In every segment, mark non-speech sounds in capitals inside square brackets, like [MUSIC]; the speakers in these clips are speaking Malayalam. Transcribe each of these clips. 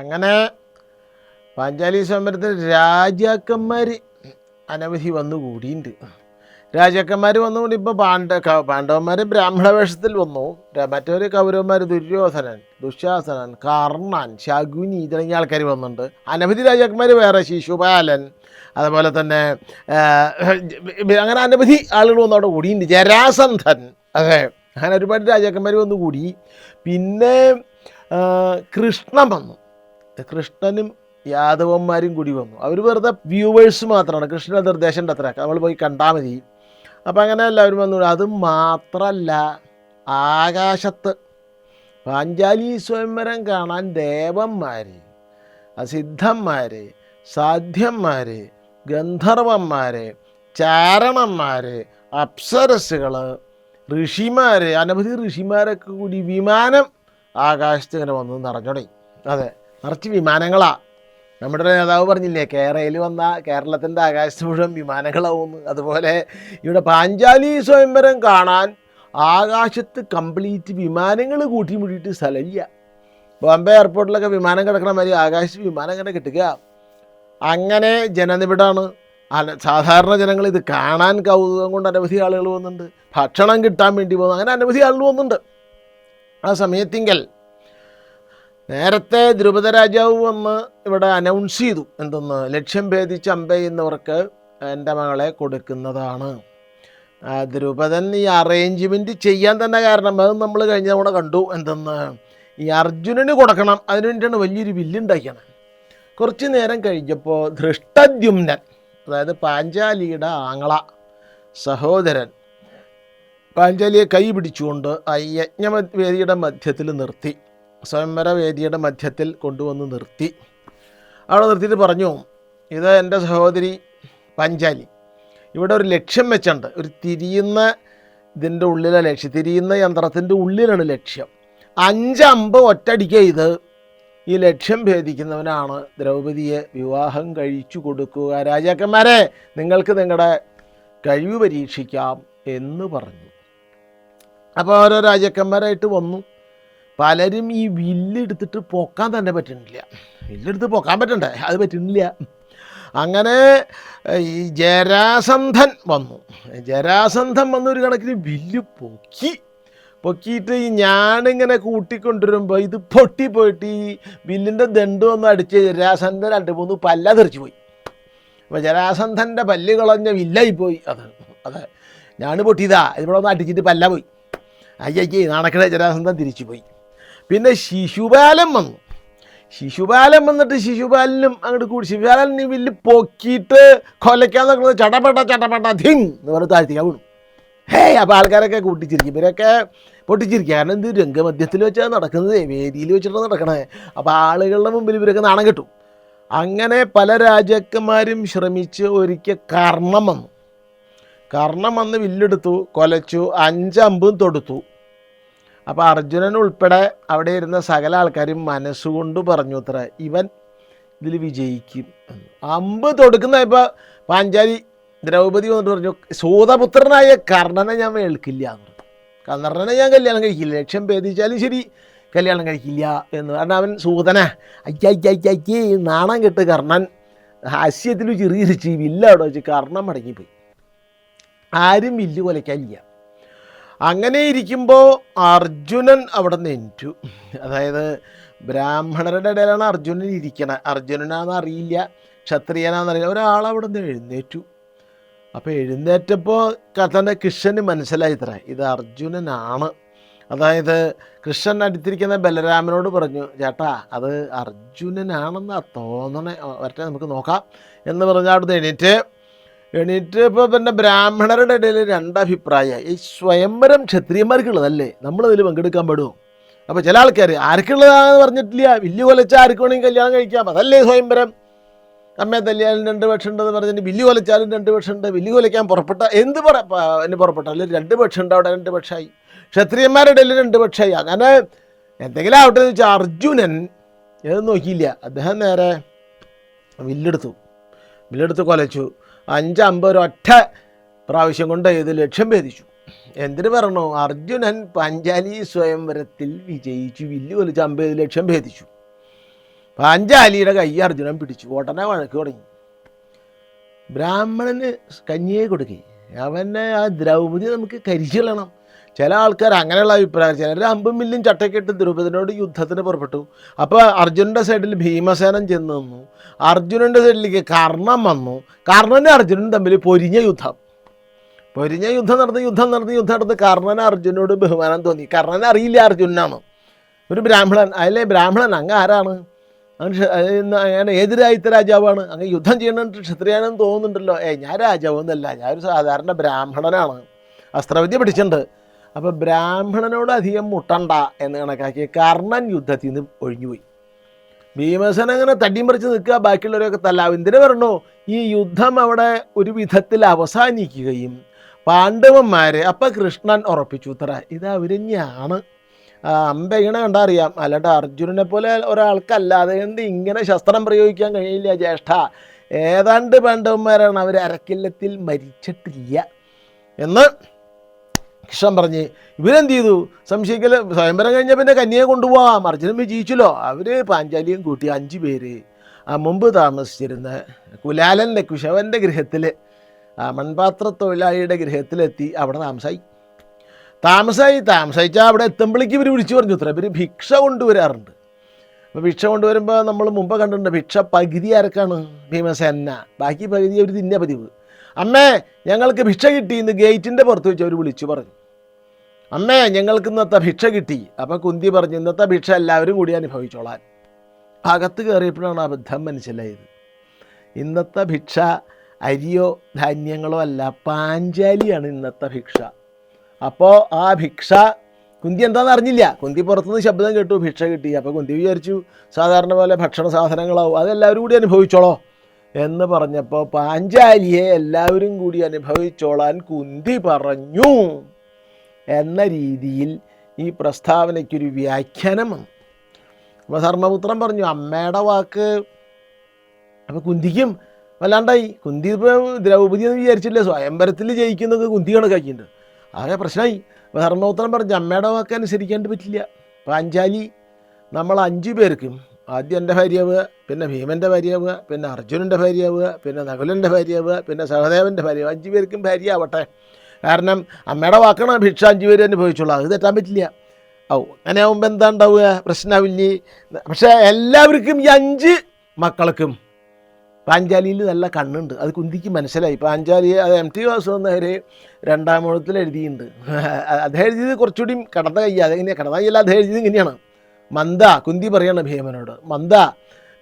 അങ്ങനെ പാഞ്ചാലി സ്വയംവരത്തിൽ രാജാക്കന്മാർ അനവധി വന്നു കൂടിയുണ്ട്. രാജാക്കന്മാർ വന്നുകൊണ്ട് ഇപ്പോൾ പാണ്ഡ പാണ്ഡവന്മാർ ബ്രാഹ്മണ വേഷത്തിൽ വന്നു. മറ്റൊരു കൗരവന്മാർ ദുര്യോധനൻ ദുശാസനൻ കർണൻ ശകുനി തുടങ്ങിയ ആൾക്കാർ വന്നിട്ടുണ്ട് അനവധി രാജാക്കന്മാർ വേറെ ശിശുപാലൻ അതുപോലെ തന്നെ അങ്ങനെ അനവധി ആളുകൾ വന്നു അവിടെ കൂടിയുണ്ട്. ജരാസന്ധൻ അതെ അങ്ങനെ ഒരുപാട് രാജാക്കന്മാർ വന്നു കൂടി. പിന്നെ കൃഷ്ണൻ വന്നു. കൃഷ്ണനും യാദവന്മാരും കൂടി വന്നു. അവർ വെറുതെ വ്യൂവേഴ്സ് മാത്രമാണ്. കൃഷ്ണന്റെ നിർദ്ദേശം ഉണ്ട് അത്ര. നമ്മൾ പോയി കണ്ടാൽ മതി. അപ്പം അങ്ങനെ എല്ലാവരും വന്നു. അത് മാത്രമല്ല ആകാശത്ത് പാഞ്ചാലി സ്വയംവരം കാണാൻ ദേവന്മാർ അസിദ്ധന്മാർ സാധ്യന്മാർ ഗന്ധർവന്മാർ ചാരണന്മാർ അപ്സരസുകൾ ഋഷിമാർ അനവധി ഋഷിമാരൊക്കെ കൂടി വിമാനം ആകാശത്ത് ഇങ്ങനെ വന്ന് നിറഞ്ഞുടങ്ങി അതെ. നിറച്ച് വിമാനങ്ങളാ. നമ്മുടെ നേതാവ് പറഞ്ഞില്ലേ കേരളയിൽ വന്ന കേരളത്തിന്റെ ആകാശത്ത് മുഴുവൻ വിമാനങ്ങളാവുന്നു. അതുപോലെ ഇവിടെ പാഞ്ചാലി സ്വയംവരം കാണാൻ ആകാശത്ത് കംപ്ലീറ്റ് വിമാനങ്ങൾ കൂട്ടി മുടിയിട്ട് സ്ഥലമില്ല. ബോംബെ എയർപോർട്ടിലൊക്കെ വിമാനം കിടക്കണ മാതിരി ആകാശ വിമാനം ഇങ്ങനെ കിട്ടുക. അങ്ങനെ ജനനിബിഡാണ് സാധാരണ ജനങ്ങൾ ഇത് കാണാൻ കൗതുകം കൊണ്ട് അനവധി ആളുകൾ വന്നിട്ടുണ്ട്. ഭക്ഷണം കിട്ടാൻ വേണ്ടി പോകുന്നു. അങ്ങനെ അനവധി ആളുകൾ വന്നിട്ടുണ്ട്. ആ സമയത്തിങ്കൽ നേരത്തെ ദ്രുപദ രാജാവ് വന്ന് ഇവിടെ അനൗൺസ് ചെയ്തു എന്തെന്ന്? ലക്ഷ്യം ഭേദിച്ച് അമ്പയ്യുന്നവർക്ക് എന്റെ മകളെ കൊടുക്കുന്നതാണ്. ദ്രുപദൻ ഈ അറേഞ്ച്മെന്റ് ചെയ്യാൻ തന്നെ കാരണം അത് നമ്മൾ കഴിഞ്ഞ തവണ കണ്ടു. എന്തെന്ന്? ഈ അർജുനന് കൊടുക്കണം. അതിനു വേണ്ടിയാണ് വലിയൊരു വില്ലുണ്ടാക്കിയത് കുറച്ച് നേരം കഴിഞ്ഞപ്പോൾ ധൃഷ്ടദ്യുമ്നൻ അതായത് പാഞ്ചാലിയുടെ ആങ്ങള സഹോദരൻ പാഞ്ചാലിയെ കൈ പിടിച്ചുകൊണ്ട് ആ യജ്ഞവേദിയുടെ മധ്യത്തിൽ നിർത്തി. സ്വയംവര വേദിയുടെ മധ്യത്തിൽ കൊണ്ടുവന്ന് നിർത്തി. അവിടെ നിർത്തിയിട്ട് പറഞ്ഞു ഇത് എന്റെ സഹോദരി പഞ്ചാലി. ഇവിടെ ഒരു ലക്ഷ്യം വെച്ചുണ്ട് ഒരു തിരിയുന്ന ഇതിന്റെ ഉള്ളിലെ ലക്ഷ്യം തിരിയുന്ന യന്ത്രത്തിന്റെ ഉള്ളിലാണ് ലക്ഷ്യം. അഞ്ചമ്പ് ഒറ്റടിക്ക് ഇത് ഈ ലക്ഷ്യം ഭേദിക്കുന്നവനാണ്. ദ്രൗപതിയെ വിവാഹം കഴിച്ചു കൊടുക്കുക. രാജാക്കന്മാരെ നിങ്ങൾക്ക് നിങ്ങളുടെ കഴിവ് പരീക്ഷിക്കാം എന്ന് പറഞ്ഞു. അപ്പോൾ ഓരോ രാജാക്കന്മാരായിട്ട് വന്നു. പലരും ഈ വില്ലെടുത്തിട്ട് പൊക്കാൻ തന്നെ പറ്റുന്നില്ല. വില്ലെടുത്ത് പൊക്കാൻ പറ്റണ്ടേ? അത് പറ്റുന്നില്ല. അങ്ങനെ ഈ ജരാസന്ധൻ വന്നു. ജരാസന്ധൻ വന്നൊരു കണക്കിന് വില്ല് പൊക്കി. പൊക്കിയിട്ട് ഈ ഞാനിങ്ങനെ കൂട്ടിക്കൊണ്ടുവരുമ്പോൾ ഇത് പൊട്ടിപ്പോയിട്ട് ഈ വില്ലിന്റെ ദണ്ട് ഒന്ന് അടിച്ച് ജരാസന്ധൻ രണ്ട് മൂന്ന് പല്ല തെറിച്ചു പോയി. അപ്പോൾ ജരാസന്ധന്റെ പല്ല് കളഞ്ഞ വില്ലായി പോയി അത് അതെ ഞാൻ പൊട്ടിയതാ. ഇവിടെ ഒന്ന് അടിച്ചിട്ട് പല്ല പോയി. അയ്യയ്യേ നാണക്കിടെ ജരാസന്ധൻ തിരിച്ചു പോയി പിന്നെ ശിശുപാലൻ വന്നു. ശിശുപാലൻ വന്നിട്ട് ശിശുപാലനും അങ്ങോട്ട് കൂടി. ശിശുപാലൻ ഈ വില്ല് പൊക്കിയിട്ട് കൊലയ്ക്കാൻ നോക്കുന്നത് ചടപെട്ട ചടപെട്ട ധിങ് എന്ന് പറഞ്ഞ് താഴ്ത്തിക്കാൻ വീണു. ഹേ അപ്പോൾ ആൾക്കാരൊക്കെ കൂട്ടിച്ചിരിക്കും. ഇവരൊക്കെ പൊട്ടിച്ചിരിക്കുക കാരണം ഇത് രംഗമധ്യത്തിൽ വെച്ചാണ് നടക്കുന്നത്? വേദിയിൽ വെച്ചിട്ടാണ് നടക്കണേ. അപ്പോൾ ആളുകളുടെ മുമ്പിൽ ഇവരൊക്കെ നാണം കിട്ടും. അങ്ങനെ പല രാജാക്കന്മാരും ശ്രമിച്ച് ഒരിക്കൽ കർണം വന്നു. കർണം വന്ന് വില്ലെടുത്തു കൊലച്ചു അഞ്ചമ്പും തൊടുത്തു. അപ്പോൾ അർജുനൻ ഉൾപ്പെടെ അവിടെ ഇരുന്ന സകല ആൾക്കാരും മനസ്സുകൊണ്ട് പറഞ്ഞു അത്ര. ഇവൻ ഇതിൽ വിജയിക്കും അമ്പ് തൊടുക്കുന്ന ഇപ്പോൾ പാഞ്ചാലി ദ്രൗപദി വന്നിട്ട് പറഞ്ഞു സൂതപുത്രനായ കർണനെ ഞാൻ വേൾക്കില്ല എന്ന്. പറഞ്ഞു കർണനെ ഞാൻ കല്യാണം കഴിക്കില്ല. ലക്ഷ്യം ഭേദിച്ചാലും ശരി കല്യാണം കഴിക്കില്ല എന്ന്. കാരണം അവൻ സൂതന. അയ്യയ്യയ്യേ നാണം കെട്ട് കർണൻ. ഹാസ്യത്തിൽ ചിറിയിരിച്ച് വില്ല അവിടെ വെച്ച് കർണം മടങ്ങിപ്പോയി. ആരും വില്ല് കൊലയ്ക്കാനില്ല. അങ്ങനെ ഇരിക്കുമ്പോൾ അർജുനൻ അവിടെ നെഞ്ചു അതായത് ബ്രാഹ്മണരുടെ ഇടയിലാണ് അർജുനൻ ഇരിക്കണത് അർജുനനാന്ന് അറിയില്ല. ക്ഷത്രിയനാന്ന് അറിയില്ല. ഒരാളവിടെ നിന്ന് എഴുന്നേറ്റു. അപ്പോൾ എഴുന്നേറ്റപ്പോൾ കഥന്റെ കൃഷ്ണന് മനസ്സിലായി ഇത്ര. ഇത് അർജുനനാണ്. അതായത് കൃഷ്ണൻ അടുത്തിരിക്കുന്ന ബലരാമനോട് പറഞ്ഞു ചേട്ടാ അത് അർജുനനാണെന്നാണ് തോന്നണേ. ഒറ്റ നമുക്ക് നോക്കാം. എന്ന് പറഞ്ഞാൽ അവിടുന്ന് എണീറ്റ് എണീറ്റ് ഇപ്പോൾ പിന്നെ ബ്രാഹ്മണരുടെ ഇടയിൽ രണ്ടഭിപ്രായമായി ഈ സ്വയംവരം ക്ഷത്രിയന്മാർക്കുള്ളതല്ലേ? നമ്മളതിൽ പങ്കെടുക്കാൻ പെടുമോ അപ്പോൾ ചില ആൾക്കാർ ആർക്കുള്ളതാണെന്ന് പറഞ്ഞിട്ടില്ല. വില്ല് കൊലച്ച ആർക്ക് വേണമെങ്കിൽ കല്യാണം കഴിക്കാം. അതല്ലേ സ്വയംവരം? അമ്മയെ തല്ലിയാലും രണ്ട് പക്ഷം ഉണ്ടെന്ന് പറഞ്ഞിട്ട് വില്ല് കൊലച്ചാലും രണ്ട് പക്ഷം ഉണ്ട് വില്ല് കൊലയ്ക്കാൻ പുറപ്പെട്ട എന്ത് പറ എന്നെ പുറപ്പെട്ട? പുറപ്പെട്ടാലും രണ്ട് പക്ഷം ഉണ്ട് അവിടെ രണ്ട് പക്ഷമായി ക്ഷത്രിയന്മാരുടെ ഇടയിൽ രണ്ട് പക്ഷമായി അങ്ങനെ എന്തെങ്കിലും ആവട്ടെ എന്ന് വെച്ചാൽ അർജുനൻ ഏത് നോക്കിയില്ല. അദ്ദേഹം നേരെ വില്ലെടുത്തു. വില്ലെടുത്ത് കൊലച്ചു. അഞ്ചമ്പത് ഒരൊറ്റ പ്രാവശ്യം കൊണ്ട് ഇത് ലക്ഷ്യം ഭേദിച്ചു. എന്തിനു പറഞ്ഞു അർജുനൻ പഞ്ചാലി സ്വയംവരത്തിൽ വിജയിച്ചു. വില്ല് വലിച്ച് അമ്പത് ലക്ഷം ഭേദിച്ചു. പാഞ്ചാലിയുടെ കൈ അർജുനൻ പിടിച്ചു. ഉടനെ വഴക്ക് തുടങ്ങി. ബ്രാഹ്മണന് കഞ്ഞിയെ കൊടുക്കേ. അവനെ ആ ദ്രൗപദി നമുക്ക് കരിച്ചിടണം ചില ആൾക്കാർ അങ്ങനെയുള്ള അഭിപ്രായം ചിലർ അമ്പും മില്ലും ചട്ടക്കിട്ട് ദ്രൗപദിനോട് യുദ്ധത്തിന് പുറപ്പെട്ടു. അപ്പോൾ അർജുനന്റെ സൈഡിൽ ഭീമസേനൻ ചെന്ന് നിന്നു. അർജുനന്റെ സൈഡിലേക്ക് കർണം വന്നു. കർണനും അർജുനനും തമ്മിൽ പൊരിഞ്ഞ യുദ്ധം. പൊരിഞ്ഞ യുദ്ധം നടന്ന് യുദ്ധം നടന്ന് യുദ്ധം നടന്ന് കർണന് അർജുനോട് ബഹുമാനം തോന്നി. കർണനെ അറിയില്ല അർജുനാണ് ഒരു ബ്രാഹ്മണൻ അല്ലേ ബ്രാഹ്മണൻ അങ്ങ് ആരാണ്? അങ്ങനെ ഏത് രാജ്യത്തെ രാജാവാണ്? അങ്ങ് യുദ്ധം ചെയ്യണമെന്ന് ക്ഷത്രിയാണെന്ന് തോന്നുന്നുണ്ടല്ലോ. ഏ ഞാൻ രാജാവൊന്നുമല്ല. ഞാനൊരു സാധാരണ ബ്രാഹ്മണനാണ്. അസ്ത്രവിദ്യ പഠിച്ചിട്ടുണ്ട്. അപ്പോൾ ബ്രാഹ്മണനോട് അധികം മുട്ടണ്ട എന്ന് കണക്കാക്കി കർണൻ യുദ്ധത്തിൽ നിന്ന് ഒഴിഞ്ഞുപോയി. ഭീമസേന അങ്ങനെ തടിയും പറിച്ച് നിൽക്കുക ബാക്കിയുള്ളവരൊക്കെ തല്ലാവും എന്തിനു പറഞ്ഞു? ഈ യുദ്ധം അവിടെ ഒരു വിധത്തിൽ അവസാനിക്കുകയും പാണ്ഡവന്മാരെ അപ്പം കൃഷ്ണൻ ഉറപ്പിച്ചു ഉത്തര ഇത് ആ, അമ്പ ഇങ്ങനെ കണ്ടാൽ അറിയാം. അല്ലാണ്ട് അർജുനനെ പോലെ ഒരാൾക്കല്ല അതുകൊണ്ട് ഇങ്ങനെ ശസ്ത്രം പ്രയോഗിക്കാൻ കഴിയില്ല ജ്യേഷ്ഠ. ഏതാണ്ട് പാണ്ഡവന്മാരാണ് അവർ അരക്കില്ലത്തിൽ മരിച്ചിട്ടില്ല. എന്ന് കൃഷ്ണൻ പറഞ്ഞ് ഇവരെന്ത് ചെയ്തു? സംശയിക്കൽ സ്വയംവരം കഴിഞ്ഞ പിന്നെ കന്യയെ കൊണ്ടുപോകാം അർജുനൻ വിജയിച്ചല്ലോ. അവർ പാഞ്ചാലിയും കൂട്ടി അഞ്ച് പേര് ആ മുമ്പ് താമസിച്ചിരുന്ന കുലാലന്റെ കുശവന്റെ ഗൃഹത്തിൽ ആ മൺപാത്ര തൊഴിലാളിയുടെ ഗൃഹത്തിലെത്തി അവിടെ താമസായി. താമസായി. താമസിച്ചാൽ അവിടെ എത്തുമ്പോഴേക്ക് ഇവർ വിളിച്ചു പറഞ്ഞു. ഇത്ര ഇവർ ഭിക്ഷ കൊണ്ടുവരാറുണ്ട്. അപ്പോൾ ഭിക്ഷ കൊണ്ടുവരുമ്പോൾ നമ്മൾ മുമ്പ് കണ്ടിട്ടുണ്ട് ഭിക്ഷ പകുതി ആർക്കാണ്? ഭീമസേന. ബാക്കി പകുതി അവർ തിന്നെ പതിവ്. അമ്മേ ഞങ്ങൾക്ക് ഭിക്ഷ കിട്ടി ഇന്ന് ഗേറ്റിന്റെ പുറത്ത് വെച്ച് അവർ വിളിച്ചു പറഞ്ഞു. അമ്മേ ഞങ്ങൾക്ക് ഇന്നത്തെ ഭിക്ഷ കിട്ടി. അപ്പോൾ കുന്തി പറഞ്ഞു ഇന്നത്തെ ഭിക്ഷ എല്ലാവരും കൂടി അനുഭവിച്ചോളാൻ. അകത്ത് കയറിയപ്പോഴാണ് അബദ്ധം മനസ്സിലായത്. ഇന്നത്തെ ഭിക്ഷ അരിയോ ധാന്യങ്ങളോ അല്ല പാഞ്ചാലിയാണ് ഇന്നത്തെ ഭിക്ഷ. അപ്പോൾ ആ ഭിക്ഷ കുന്തി എന്താണെന്ന് അറിഞ്ഞില്ല. കുന്തി പുറത്തുനിന്ന് ശബ്ദം കേട്ടു ഭിക്ഷ കിട്ടി. അപ്പോൾ കുന്തി വിചാരിച്ചു സാധാരണ പോലെ ഭക്ഷണ സാധനങ്ങളാവും. അതെല്ലാവരും കൂടി അനുഭവിച്ചോളോ. എന്ന് പറഞ്ഞപ്പോൾ പാഞ്ചാലിയെ എല്ലാവരും കൂടി അനുഭവിച്ചോളാൻ കുന്തി പറഞ്ഞു. എന്ന രീതിയിൽ ഈ പ്രസ്താവനയ്ക്കൊരു വ്യാഖ്യാനമാണ് അപ്പോൾ ധർമ്മപുത്രൻ പറഞ്ഞു അമ്മയുടെ വാക്ക് അപ്പോൾ കുന്തിക്കും വല്ലാണ്ടായി. കുന്തി ഇപ്പോൾ ദ്രൗപതി എന്ന് വിചാരിച്ചില്ലേ? സ്വയംവരത്തിൽ ജയിക്കുന്നത് കുന്തി കണക്കാക്കിയിട്ടുണ്ട്. ആകെ പ്രശ്നമായി ധർമ്മപുത്രൻ പറഞ്ഞു അമ്മയുടെ വാക്ക് അനുസരിക്കാണ്ട് പറ്റില്ല. പാഞ്ചാലി നമ്മൾ അഞ്ച് പേർക്കും ആദ്യം എന്റെ ഭാര്യയാവുക പിന്നെ ഭീമന്റെ ഭാര്യയാവുക പിന്നെ അർജുനന്റെ ഭാര്യയാവുക പിന്നെ നകുലന്റെ ഭാര്യയാവുക പിന്നെ സഹദേവന്റെ ഭാര്യ അഞ്ച് പേർക്കും ഭാര്യ ആവട്ടെ കാരണം അമ്മയുടെ വാക്കാണ് ഭിക്ഷാഞ്ചി വരെ അനുഭവിച്ചുള്ളൂ അനുഭവിച്ചോളൂ അത് തെറ്റാൻ പറ്റില്ല. ഔ അങ്ങനെ ആവുമ്പോൾ എന്താ ഉണ്ടാവുക? പ്രശ്നമാവില്ലേ പക്ഷേ എല്ലാവർക്കും ഈ അഞ്ച് മക്കൾക്കും പാഞ്ചാലിയിൽ നല്ല കണ്ണുണ്ട്. അത് കുന്തിക്ക് മനസ്സിലായി. പാഞ്ചാലി അത് എം ടി വാസു നേരെ രണ്ടാം മുഴത്തിൽ എഴുതിയിട്ടുണ്ട്. [LAUGHS] അദ്ദേഹം എഴുതിയത് കുറച്ചുകൂടി കടന്ന കയ്യ. അതെങ്ങനെയാണ് കടന്ന കയ്യല്ല അദ്ദേഹം എഴുതിയത് ഇങ്ങനെയാണ്. മന്ദ കുന്തി പറയണം ഭീമനോട്. മന്ദ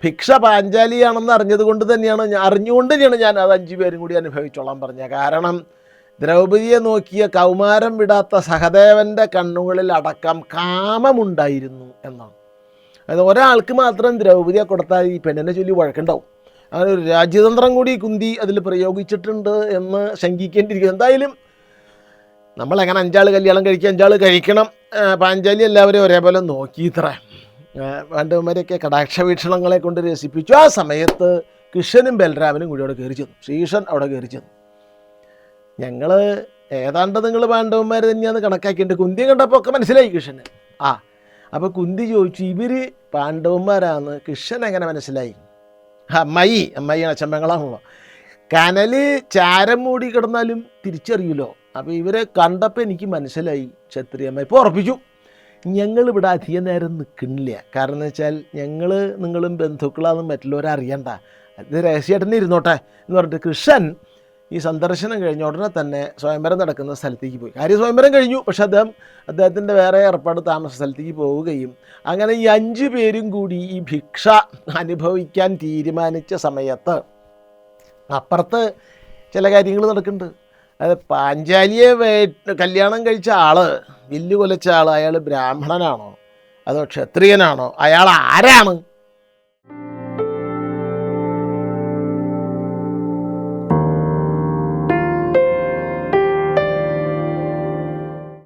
ഭിക്ഷ പാഞ്ചാലിയാണെന്ന് അറിഞ്ഞത് കൊണ്ട് തന്നെയാണ് അറിഞ്ഞുകൊണ്ട് തന്നെയാണ് ഞാൻ അത് അഞ്ചു പേരും കൂടി അനുഭവിച്ചോളാം പറഞ്ഞത്. കാരണം ദ്രൗപദിയെ നോക്കിയ കൗമാരം വിടാത്ത സഹദേവന്റെ കണ്ണുകളിൽ അടക്കം കാമമുണ്ടായിരുന്നു എന്നാണ്. അത് ഒരാൾക്ക് മാത്രം ദ്രൗപതിയെ കൊടുത്താൽ ഈ പെണ്ണിനെ ചൊല്ലി വഴക്കുണ്ടാവും. അങ്ങനെ ഒരു രാജ്യതന്ത്രം കൂടി കുന്തി അതിൽ പ്രയോഗിച്ചിട്ടുണ്ട് എന്ന് ശങ്കിക്കേണ്ടിയിരിക്കുന്നു. എന്തായാലും നമ്മളെങ്ങനെ അഞ്ചാൾ കല്യാണം കഴിക്കുക അഞ്ചാൾ കഴിക്കണം പാഞ്ചാലി എല്ലാവരെയും ഒരേപോലെ നോക്കി ഇത്ര പാണ്ഡവന്മാരെയൊക്കെ കടാക്ഷ വീക്ഷണങ്ങളെ കൊണ്ട് രസിപ്പിച്ചു. ആ സമയത്ത് കൃഷ്ണനും ബലരാമനും കൂടി അവിടെ കയറി ചെന്നു. ശ്രീഷൻ അവിടെ കയറി ചെന്നു. ഞങ്ങൾ ഏതാണ്ട് നിങ്ങൾ പാണ്ഡവന്മാർ തന്നെയാന്ന് കണക്കാക്കിയിട്ട് കുന്തി കണ്ടപ്പോൾ ഒക്കെ മനസ്സിലായി. കൃഷ്ണന്. ആ അപ്പോൾ കുന്തി ചോദിച്ചു ഇവർ പാണ്ഡവന്മാരാന്ന്? കൃഷ്ണൻ എങ്ങനെ മനസ്സിലായി? അമ്മായി മൈ അച്ഛമ്മങ്ങളാണല്ലോ. കനൽ ചാരം മൂടി കിടന്നാലും തിരിച്ചറിയുമല്ലോ അപ്പോൾ ഇവരെ കണ്ടപ്പോൾ എനിക്ക് മനസ്സിലായി ക്ഷത്രിയമ്മ ഇപ്പോൾ ഉറപ്പിച്ചു. ഞങ്ങളിവിടെ അധികം നേരം നിൽക്കണില്ല കാരണം എന്ന് വെച്ചാൽ ഞങ്ങൾ നിങ്ങളും ബന്ധുക്കളാണെന്ന് മറ്റുള്ളവരെ അറിയണ്ട അത് രഹസ്യമായിട്ട് ഇരുന്നോട്ടെ എന്ന് പറഞ്ഞിട്ട് കൃഷ്ണൻ ഈ സന്ദർശനം കഴിഞ്ഞ ഉടനെ തന്നെ സ്വയംവരം നടക്കുന്ന സ്ഥലത്തേക്ക് പോയി. കാര്യം സ്വയംവരം കഴിഞ്ഞു. പക്ഷെ അദ്ദേഹം അദ്ദേഹത്തിന്റെ വേറെ ഏർപ്പാട് താമസ സ്ഥലത്തേക്ക് പോവുകയും അങ്ങനെ ഈ അഞ്ച് പേരും കൂടി ഈ ഭിക്ഷ അനുഭവിക്കാൻ തീരുമാനിച്ച സമയത്ത് അപ്പുറത്ത് ചില കാര്യങ്ങൾ നടക്കുന്നുണ്ട്. അത് പാഞ്ചാലിയെ കല്യാണം കഴിച്ച ആൾ വില്ല് കൊലച്ച ആൾ അയാൾ ബ്രാഹ്മണനാണോ? അതോ ക്ഷത്രിയനാണോ? അയാൾ ആരാണ്?